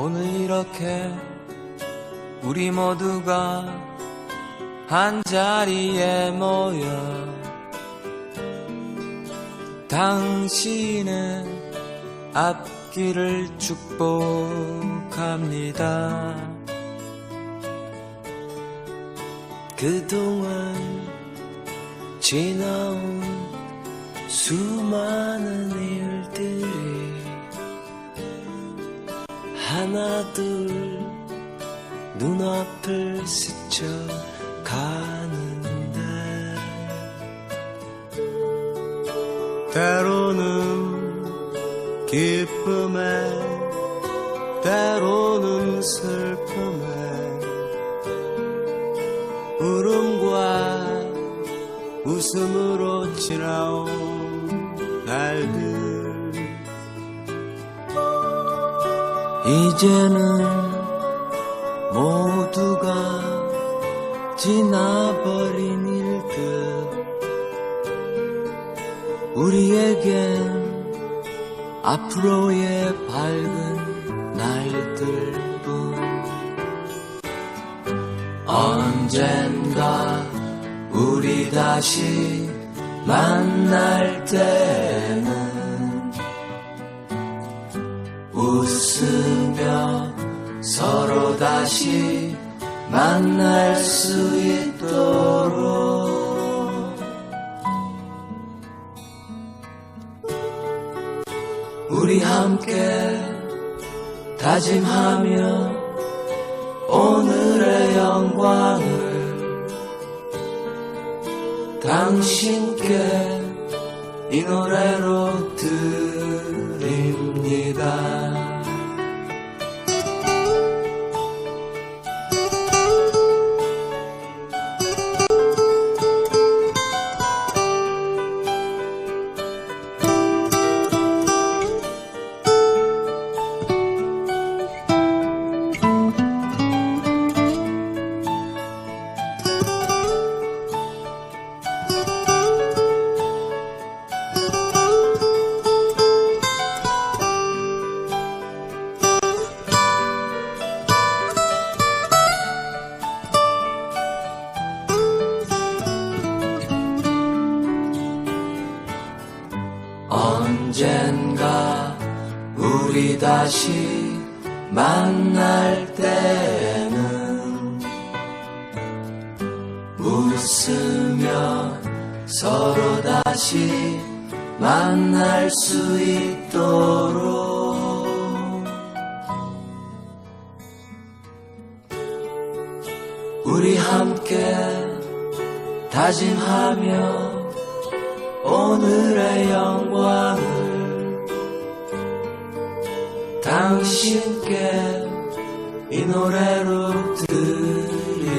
오늘 이렇게 우리 모두가 한 자리에 모여 당신의 앞길을 축복합니다. 그동안 지나온 수많은 일들이 하나 둘 눈앞을 스쳐 가는데. 때로는 기쁨에 때로는 슬픔에 울음과 웃음으로 지나온 날들 이제는 모두가 지나버린 일들. 우리에겐 앞으로의 밝은 날들 뿐. 언젠가 우리 다시 만날 때는 서로 다시 만날 수 있도록 우리 함께 다짐하며 오늘의 영광을 당신께 이 노래로 드립니다. 언젠가 우리 다시 만날 때는 웃으며 서로 다시 만날 수 있도록 우리 함께 다짐하며 오늘의 영광을 당신께 이 노래로 드립니다.